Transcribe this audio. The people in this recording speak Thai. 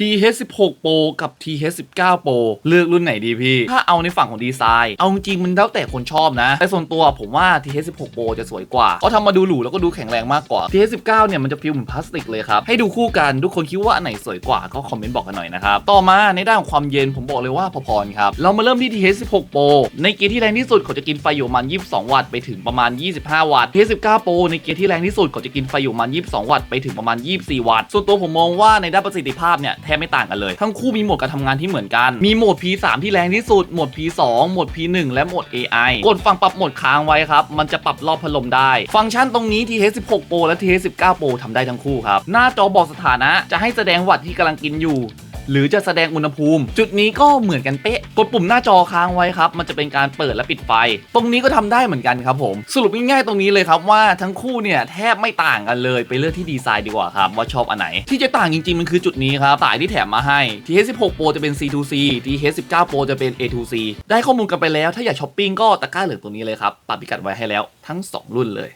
TH16 Pro กับ TH19 Pro เลือกรุ่นไหนดีพี่ ถ้าเอาในฝั่งของดีไซน์ เอาจริงมันแล้วแต่คนชอบนะ แต่ส่วนตัวผมว่า TH16 Pro จะสวยกว่าเพราะทำมาดูหรูแล้วก็ดูแข็งแรงมากกว่า TH19 เนี่ยมันจะฟิลเหมือนพลาสติกเลยครับ ให้ดูคู่กันทุกคนคิดว่าอันไหนสวยกว่าก็คอมเมนต์บอกกันหน่อยนะครับ ต่อมาในด้านของความเย็นผมบอกเลยว่าพอๆครับ เรามาเริ่มที่ TH16 Pro ในเกียร์ที่แรงที่สุดเขาจะกินไฟอยู่ประมาณ 22 วัตต์ไปถึงประมาณ 25 วัตต์ TH19 Pro ในเกียร์ที่แรงที่สุดเขาจะกินไฟอยู่ประมาณ 22 วัตต์ไปถึงประมาณ 24 วัตต์ ส่วนตัวผมมองว่าในด้านประสิทธิภาพเนี่ยแทบไม่ต่างกันเลย ทั้งคู่มีโหมดการทำงานที่เหมือนกัน มีโหมด P3 ที่แรงที่สุด โหมด P2 โหมด P1 และโหมด AI กดฝั่งปรับโหมดค้างไว้ครับ มันจะปรับรอบพัดลมได้ ฟังก์ชันตรงนี้ TH16 Pro และ TH19 Pro ทำได้ทั้งคู่ครับ หน้าจอบอกสถานะ จะให้แสดงวัตที่กำลังกินอยู่ หรือจะแสดงอุณหภูมิ จุดนี้ก็เหมือนกันเป๊ะ กดปุ่มหน้าจอค้างไว้ครับ มันจะเป็นการเปิดและปิดไฟ ตรงนี้ก็ทำได้เหมือนกันครับผม สรุปง่ายๆตรงนี้เลยครับว่าทั้งคู่เนี่ยแทบไม่ต่างกันเลยไปเลือกที่ดีไซน์ดีกว่าครับว่าชอบอันไหน ที่จะต่างจริงๆมันคือจุดนี้ครับสายที่แถมมาให้ TH16 Pro จะเป็น C2C TH19 Pro จะเป็น A2C ได้ข้อมูลกันไปแล้ว ถ้าอยากช้อปปิ้งก็ตะกร้าเหลืองตรงนี้เลยครับปักพิกัดไว้ให้แล้วทั้งสองรุ่นเลย